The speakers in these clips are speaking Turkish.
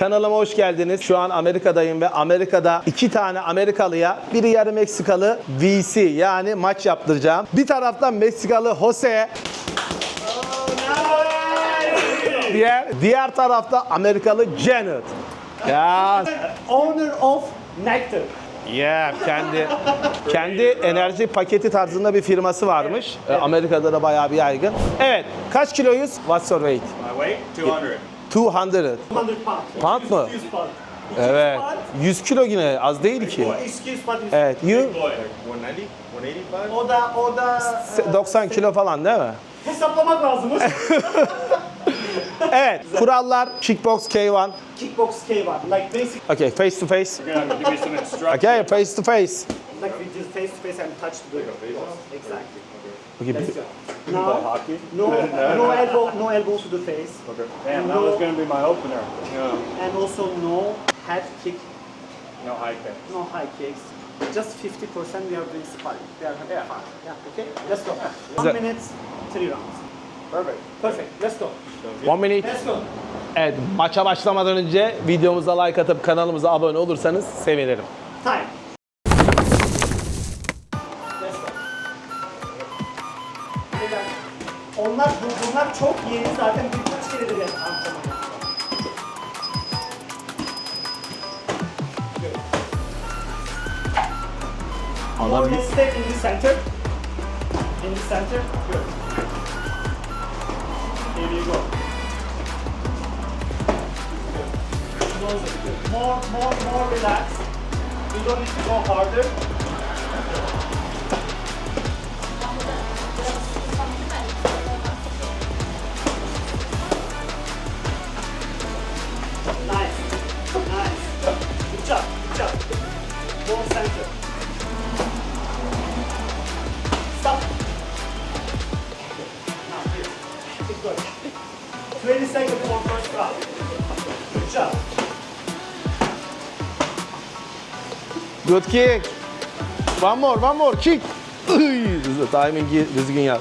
Kanalıma hoş geldiniz. Şu an Amerika'dayım ve Amerika'da iki tane Amerikalıya, biri yarı Meksikalı VC yani maç yaptıracağım. Bir taraftan Meksikalı Jose, diğer diğer tarafta Amerikalı Janet. Ya owner of Nectar. Yeah, kendi kendi enerji paketi tarzında bir firması varmış. Ee, Amerika'da da bayağı bir yaygın. Evet, kaç kiloyuz? What's your weight? My weight? 200. 200. 100 pound. Pound mı? 100 pound. Evet. 100 kilo yine az değil ki. Excuse me. Evet, you Boy. Like 190? 185? O da o da e, 90 kilo falan değil mi? hesaplamak lazım. Evet, kurallar kickbox K1. Kickbox K1 like basic Okay, face to face. You're gonna have to give me some instructions. Okay, face to face. like we just face to face and touch the. Exactly. Okay, Let's go. Now, hockey? no no elbow no elbow to the face Okay. Damn, that was gonna be my opener. No, and also no head kick, no high kick. no high kicks. Just 50% we are doing sparring. We are having fun. Yeah, okay? Let's go. One Güzel. minute, three rounds. Perfect. Perfect. Let's go. One minute. Let's go. Evet, maça başlamadan önce videomuza like atıp kanalımıza abone olursanız sevinirim. Time. Onlar, bu- bunlar çok yeni zaten birkaç keredir. More Adam let's step in the center. In the center. Good. Here you go. Good. More, more, more relaxed. You don't need to go harder. More center. Stop. Now here. Keep going. 20 seconds for first round. Good job. Good kick. One more, one more kick. Timing'i düzgün yap.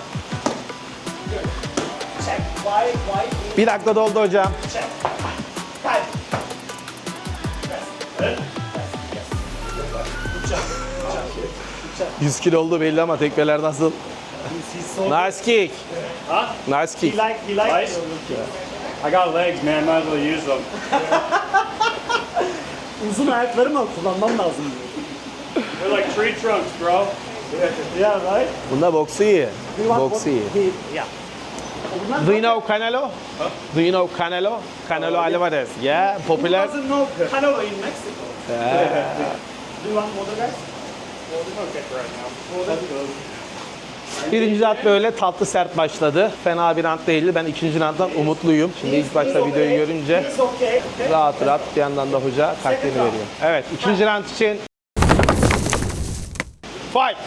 Bir dakika doldu hocam. check. Time. Yes. 100 kilo oldu belli ama tekmeler nasıl? Nice kick. Huh? Nice He kick. like, he like. Nice. I got legs, man. Might as well use them. Uzun ayakları mı kullanmam lazım. They're like tree trunks, bro. Yeah, right? Bunda boksu iyi. Boksu iyi. He, yeah. Do you know Canelo? Do you know Canelo? Canelo Alvarez. Yeah, Who popüler. doesn't know Canelo in Mexico? Do you want other guys? Birinci round böyle tatlı sert başladı. Fena bir round değildi. Ben ikinci rounddan umutluyum. Şimdi ilk başta videoyu görünce rahat rahat bir yandan da hoca taktiğini veriyor. Evet, ikinci round için fight.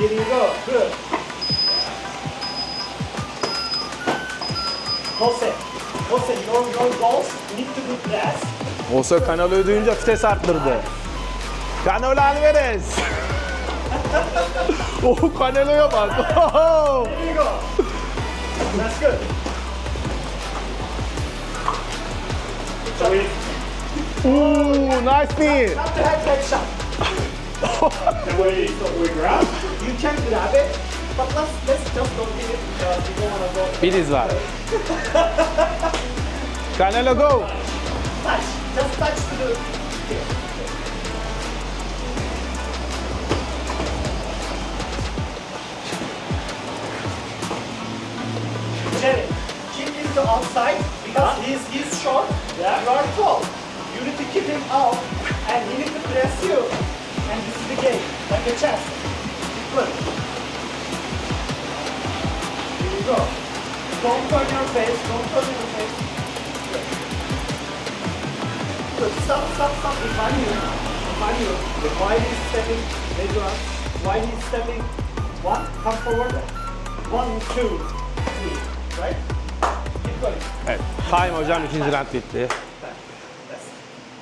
Here you go. Good. Jose. Jose, your, your goals need to be press. Olsa Canelo'yu duyunca vites arttırdı. Canelo Alvarez. oh Canelo'ya bak. Oh! You go. Ooh, nice knee. Not the head head shot. can we, we grab? You can grab it, but let's let's just don't hit it because we don't want to go Bir diz var. Canelo go. touch. Just touch to the here. Jerry, keep him to outside because he's he's short. Yeah. You are tall. You need to keep him out, and he need to press you. And this is the game, like a chess. Good. Here you go. Don't turn your face. Don't turn your face. Good. Stop, stop, stop. Behind you. Behind you. Why he's stepping? Maybe up. Why he's stepping? One, come forward. One, two, three. Right? Keep going. Evet, time hocam ikinci round bitti.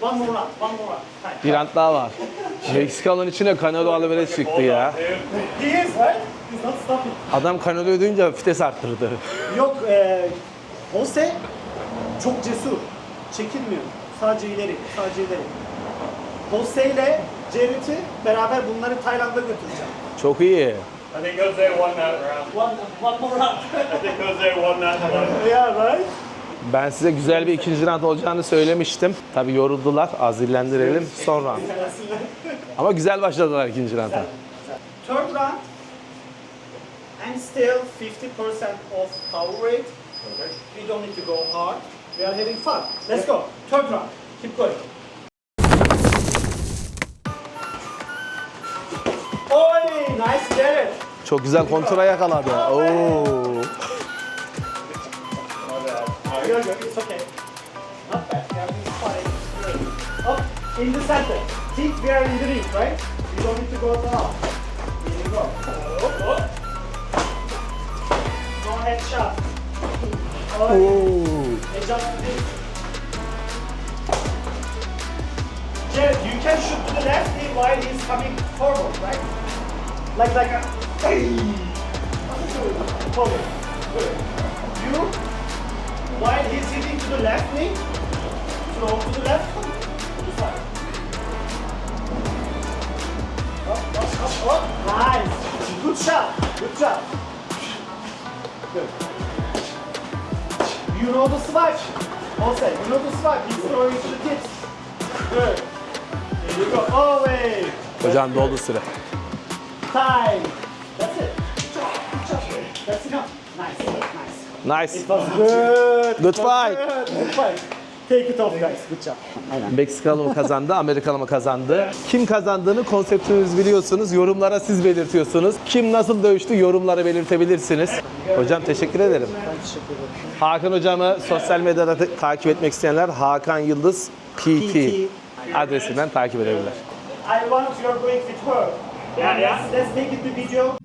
One more round. One more round. Time. Bir round daha var. Meksikalı'nın içine Canelo Alvarez çıktı ya. İs. Adam Canelo'yu duyunca vites arttırdı. Yok, e, Jose çok cesur. Çekilmiyor. Sadece ileri, sadece ileri. Jose ile Jared'i beraber bunları Tayland'a götüreceğim. Çok iyi. I think Jose won that round. One, one more round. I think Jose won that one. yeah, right? Ben size güzel bir ikinci round olacağını söylemiştim. Tabii yoruldular. Az dillendirelim. Son round. Ama güzel başladılar ikinci rounda. Third round and still 50% of power rate. We don't need to go hard. We are having fun. Let's go. Third round. Keep going. Oy, nice Jared. Çok güzel kontra yakaladı. Oo. You're good. It's okay. Not bad. We are doing fine. Good. Up in the center. Think we are in the ring, right? We don't need to go down. Here you go. Up, up. No headshot. Oh, Jared, you can shoot to the left knee while he's coming forward, right? Like like a. Forward. Good. You while he's hitting to the left knee, throw to the left, to the side. Up, up, up, up. Nice. Good shot. Good job. Good. You know the swatch. Also, you know the swatch. He's throwing to the tips. Good. Here you go. Wait. Hocam doldu süre. Time. That's it. That's enough. Nice. Nice. Nice. It was good. Good fight. Good, good fight. Take it off guys. Good job. Aynen. Meksikalı mı kazandı, Amerikalı mı kazandı? Kim kazandığını konseptiniz biliyorsunuz. Yorumlara siz belirtiyorsunuz. Kim nasıl dövüştü yorumlara belirtebilirsiniz. Hocam teşekkür ederim. Ben teşekkür ederim. Hakan hocamı sosyal medyada ta- takip etmek isteyenler Hakan Yıldız PT adresinden takip edebilirler. I want you're going with her. Yeah, yeah. Let's, let's make it the video.